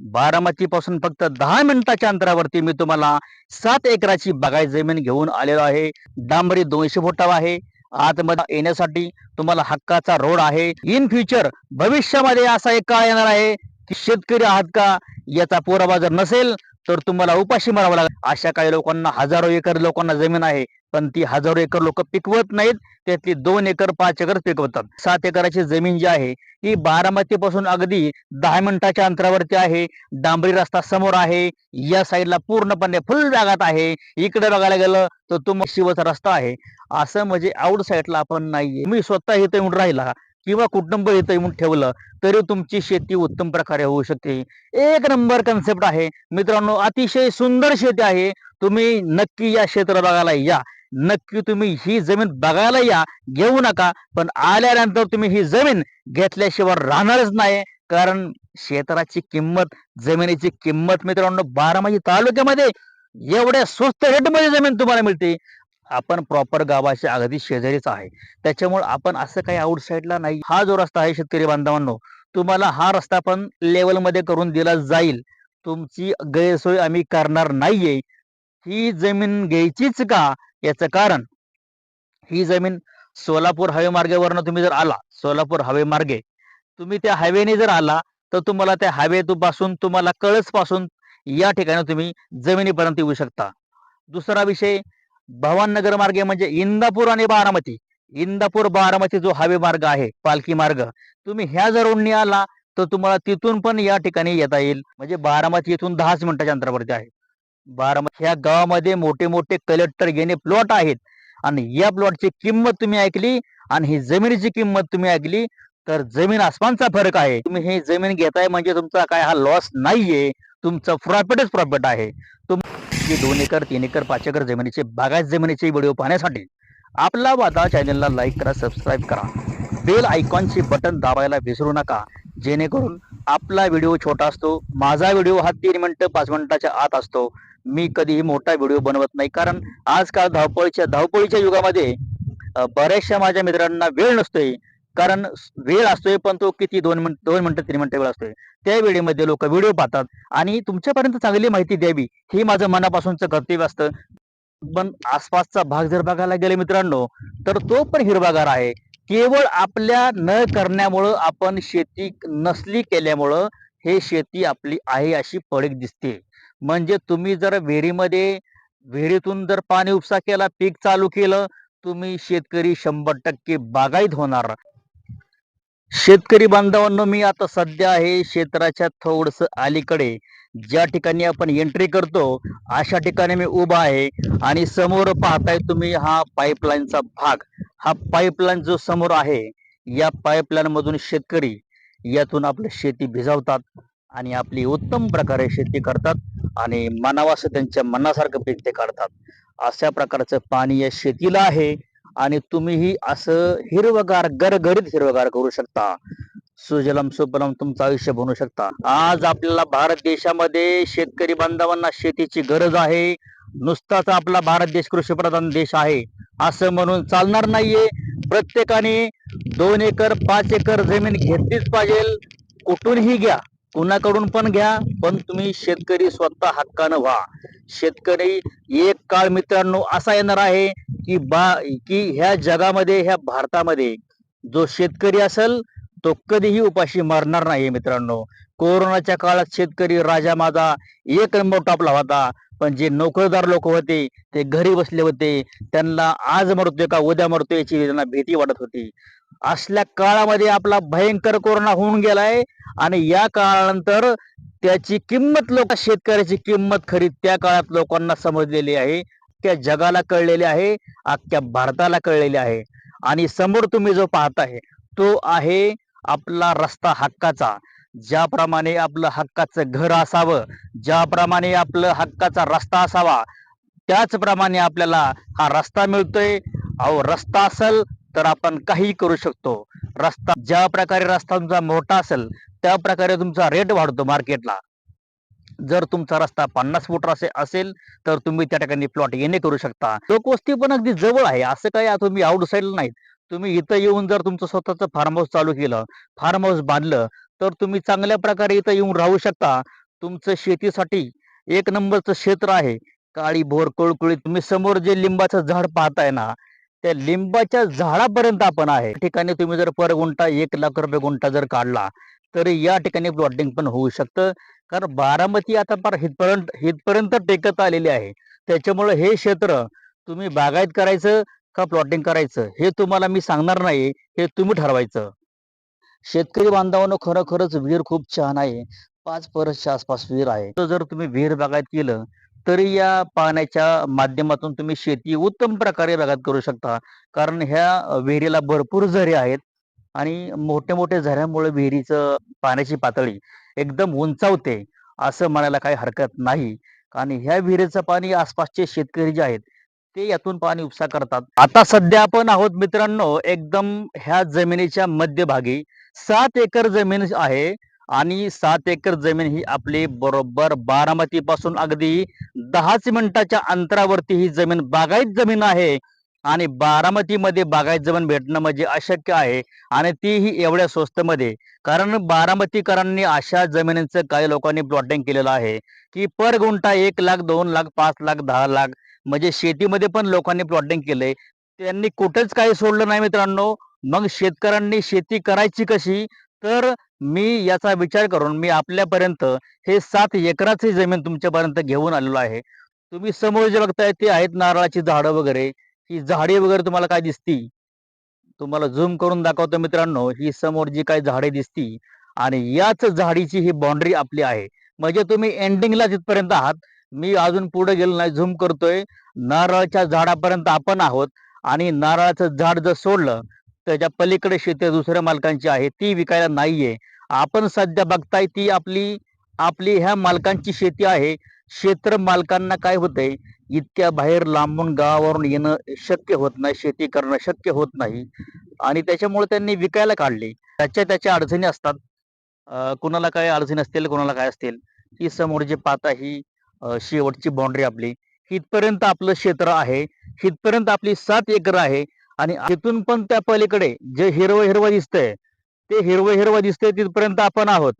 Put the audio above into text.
बारामती पासून फक्त दहा मिनिटाच्या अंतरावरती मी तुम्हाला सात एकराची बागायत जमीन घेऊन आलेलो आहे. डांबरी दोनशे फुटाव आहे. आतमध्ये येण्यासाठी तुम्हाला हक्काचा रोड आहे. इन फ्युचर भविष्यामध्ये असा एक काळ येणार आहे की शेतकरी आहात का याचा पुरावा जर नसेल तर तुम्हाला उपाशी मारावं लागेल. अशा काही लोकांना हजारो एकर लोकांना जमीन आहे पण ती हजारो एकर लोक पिकवत नाहीत. त्यातली दोन एकर पाच एकर पिकवतात. सात एकराची जमीन जी आहे ही बारामती पासून अगदी दहा मिनिटाच्या अंतरावरती आहे. डांबरी रस्ता समोर आहे. या साईडला पूर्णपणे फुल जागात आहे. इकडे बघायला गेलं तर तुम्हाला शिवचा रस्ता आहे. असं म्हणजे आउट साईडला आपण नाहीये. मी स्वतः इथं येऊन राहिला. किंवा कुटुंब इथं येऊन ठेवलं तरी तुमची शेती उत्तम प्रकारे होऊ शकते. एक नंबर कन्सेप्ट आहे. मित्रांनो अतिशय सुंदर शेती आहे. तुम्ही नक्की या क्षेत्र बघायला या. नक्की तुम्ही ही जमीन बघायला या. घेऊ नका. पण आल्यानंतर तुम्ही ही जमीन घेतल्याशिवाय राहणारच नाही. कारण क्षेत्राची किंमत जमिनीची किंमत मित्रांनो बारामती तालुक्यामध्ये एवढ्या स्वस्त रेटमध्ये जमीन तुम्हाला मिळते. आपण प्रॉपर गावाच्या अगदी शेजारीच आहे. त्याच्यामुळे आपण असं काही आउटसाईडला नाही. हा जो रस्ता आहे शेतकरी बांधवांनो तुम्हाला हा रस्ता पण लेवलमध्ये करून दिला जाईल. तुमची गैरसोय आम्ही करणार नाहीये. ही जमीन घ्यायचीच का? याचं कारण ही जमीन सोलापूर हवे मार्गेवरनं तुम्ही जर आला सोलापूर हवे मार्गे तुम्ही त्या हायवेने जर आला तर तुम्हाला त्या हायवे पासून तुम्हाला कळसपासून या ठिकाणी तुम्ही जमिनीपर्यंत येऊ शकता. दुसरा विषय भवाननगर मार्गे म्हणजे इंदापूर आणि बारामती. इंदापूर बारामती जो हवे मार्ग आहे पालखी मार्ग. तुम्ही ह्या जर रोडनी आला तर तुम्हाला तिथून पण या ठिकाणी येता येईल. म्हणजे बारामती इथून दहाच मिनिटाच्या अंतरावरती आहे. बारामती ह्या गावामध्ये मोठे मोठे कलेक्टर घेणे प्लॉट आहेत. आणि या प्लॉटची किंमत तुम्ही ऐकली आणि ही जमिनीची किंमत तुम्ही ऐकली तर जमीन आसमानचा फरक आहे. तुम्ही ही जमीन घेताय म्हणजे तुमचा काय हा लॉस नाहीये. तुमचं प्रॉफिटच प्रॉफिट आहे. की दोन एकर तीन एकर पाच एकर जमिनीचे बागायत जमिनीचे व्हिडिओ पाहण्यासाठी आपला वादा चॅनलला लाईक करा सबस्क्राईब करा. बेल आयकॉनचे बटन दाबायला विसरू नका. जेणेकरून आपला व्हिडिओ छोटा असतो माझा व्हिडिओ हा तीन मिनिटं पाच मिनिटाच्या आत असतो. मी कधीही मोठा व्हिडिओ बनवत नाही कारण आजकाल धावपळीच्या धावपळीच्या युगामध्ये बऱ्याचशा माझ्या मित्रांना वेळ नसतोय. कारण वेळ असतोय पण तो किती दोन मिनिट दोन मिनिटं तीन मिनिटं वेळ असतोय. त्या वेळेमध्ये लोक व्हिडिओ पाहतात आणि तुमच्यापर्यंत चांगली माहिती द्यावी हे माझं मनापासूनचं कर्तव्य असतं. पण आसपासचा भाग जर बघायला गेले मित्रांनो तर तो पण हिरवागार आहे. केवळ आपल्या न करण्यामुळं आपण शेती नसली केल्यामुळं हे शेती आपली आहे अशी पडीक दिसते. म्हणजे तुम्ही जर विहिरीमध्ये विहिरीतून जर पाणी उपसा केला पीक चालू केलं तुम्ही शेतकरी शंभर टक्के बागायत होणार. शेतकरी बांधवांनो मी आता सध्या आहे क्षेत्राच्या थोडस अलीकडे. ज्या ठिकाणी आपण एंट्री करतो अशा ठिकाणी मी उभा आहे. आणि समोर पाहताय तुम्ही हा पाईपलाईनचा भाग. हा पाईपलाईन जो समोर आहे या पाईपलाईन मधून शेतकरी यातून आपली शेती भिजवतात आणि आपली उत्तम प्रकारे शेती करतात आणि मनावास त्यांच्या मनासारखं पीक ते काढतात. अशा प्रकारचं पाणी या शेतीला आहे. आणि तुम्हीही असं हिरवगार गरगरीत हिरवगार करू शकता. सुजलम सुपलम तुमचं आयुष्य बनू शकता. आज आपल्याला भारत देशामध्ये शेतकरी बांधवांना शेतीची गरज आहे. नुसताच आपला भारत देश कृषीप्रधान देश आहे. असं म्हणून चालणार नाहीये. प्रत्येकाने दोन एकर पाच एकर जमीन घेतलीच पाहिजे. कुठूनही घ्या. कुणाकडून पण घ्या पण तुम्ही शेतकरी स्वतः हक्कानं व्हा. शेतकरी एक काळ मित्रांनो असा येणार आहे की बा की ह्या जगामध्ये ह्या भारतामध्ये जो शेतकरी असेल तो कधीही उपाशी मरणार नाही मित्रांनो. कोरोनाच्या काळात शेतकरी राजा माझा एक नंबर टॉपला होता. पण जे नोकरदार लोक होते ते घरी बसले होते त्यांना आज मरतोय का उद्या मरतोय याची त्यांना भीती वाटत होती. असल्या काळामध्ये आपला भयंकर कोरोना होऊन गेलाय. आणि या काळानंतर त्याची किंमत लोक शेतकऱ्याची किंमत खरी त्या काळात लोकांना समजलेली आहे. त्या जगाला कळलेली आहे अख्ख्या भारताला कळलेली आहे. आणि समोर तुम्ही जो पाहत आहे तो आहे आपला रस्ता हक्काचा. ज्याप्रमाणे आपलं हक्काचं घर असावं ज्याप्रमाणे आपलं हक्काचा रस्ता असावा त्याचप्रमाणे आपल्याला हा रस्ता मिळतोय. अहो रस्ता असेल तर आपण काही करू शकतो. रस्ता ज्या प्रकारे रस्ता तुमचा मोठा असेल त्या प्रकारे तुमचा रेट वाढतो मार्केटला जर तुमचा रस्ता पन्नास फूट असे असेल तर तुम्ही त्या ठिकाणी प्लॉट येणे करू शकता. लोकवस्ती पण अगदी जवळ आहे असं काही तुम्ही आउटसाईडला नाहीत. तुम्ही इथं येऊन जर तुमचं स्वतःचं फार्म हाऊस चालू केलं फार्म हाऊस बांधलं तर तुम्ही चांगल्या प्रकारे इथं येऊन राहू शकता. तुमचं शेतीसाठी एक नंबरचं क्षेत्र आहे. काळी भोर कुळकुळी तुम्ही समोर जे लिंबाचं झाड पाहताय ना त्या लिंबाच्या झाडापर्यंत आपण आहे. ठिकाणी तुम्ही जर पर गुंठा एक लाख रुपये गुंठा जर काढला तरी या ठिकाणी प्लॉटिंग पण होऊ शकतं. कारण बारामती आता फार हितपर्यंत हितपर्यंत टेकत आलेली आहे. त्याच्यामुळे हे क्षेत्र तुम्ही बागायत करायचं का प्लॉटिंग करायचं हे तुम्हाला मी सांगणार नाही. हे तुम्ही ठरवायचं. शेतकरी बांधवांनो खरोखरच विहीर खूप छान आहे. पाच परसच्या आसपास विहीर आहे. तर जर तुम्ही विहीर बागायत केलं तरी या पाण्याच्या माध्यमातून तुम्ही शेती उत्तम प्रकारे बागायत करू शकता. कारण ह्या विहिरीला भरपूर झरे आहेत. आणि मोठे मोठे झऱ्यामुळे विहिरीचं पाण्याची पातळी एकदम उंचावते असं म्हणायला काही हरकत नाही. आणि ह्या विहिरीचं पाणी आसपासचे शेतकरी जे आहेत ते यातून पाणी उपसा करतात. आता सध्या आपण आहोत मित्रांनो एकदम ह्या जमिनीच्या मध्यभागी. सात एकर जमीन आहे आणि सात एकर जमीन ही आपली बरोबर बारामती पासून अगदी दहाच मिनिटाच्या अंतरावरती ही जमीन बागायत जमीन आहे. आणि बारामतीमध्ये बागायत जमीन भेटणं म्हणजे अशक्य आहे. आणि तीही एवढ्या स्वस्त मध्ये कारण बारामतीकरांनी अशा जमिनींचं काही लोकांनी प्लॉटिंग केलेलं आहे की पर गुंठा एक लाख दोन लाख पाच लाख दहा लाख म्हणजे शेतीमध्ये पण लोकांनी प्लॉटिंग केलंय त्यांनी कुठेच काही सोडलं नाही मित्रांनो. मग शेतकऱ्यांनी शेती करायची कशी? तर मी याचा विचार करून मी आपल्यापर्यंत हे सात एकराची जमीन तुमच्यापर्यंत घेऊन आलेलो आहे. तुम्ही समोर जे बघताय ते आहेत नारळाची झाडं वगैरे. ही झाडे वगैरे तुम्हाला काय दिसती? तुम्हाला झूम करून दाखवतो मित्रांनो ही समोर जी काही झाडे दिसती आणि याच झाडीची ही बाउंड्री आपली आहे. म्हणजे तुम्ही एंडिंगला तिथपर्यंत आहात. मी अजून पुढे गेलो नाही झूम करतोय. नारळाच्या झाडापर्यंत आपण आहोत आणि नारळाचं झाड जर सोडलं त्याच्या पलीकडे शेती दुसऱ्या मालकांची आहे ती विकायला नाहीये. आपण सध्या बघताय ती आपली आपली ह्या मालकांची शेती आहे. क्षेत्र मालकांना काय होतंय? इतक्या बाहेर लांबून गावावरून येणं शक्य होत नाही शेती करणं शक्य होत नाही. आणि त्याच्यामुळे त्यांनी विकायला काढले. त्याच्या त्याच्या अडचणी असतात. कुणाला काय अडचणी असतील कुणाला काय असतील ही समोर जे पाहता ही शेवटची बाउंड्री आपली. इथपर्यंत आपलं क्षेत्र आहे. इथपर्यंत आपली सात एकर आहे. आणि तिथून पण त्या पलीकडे जे हिरवं हिरवं दिसतंय ते हिरवं हिरवं दिसतंय तिथपर्यंत आपण आहोत.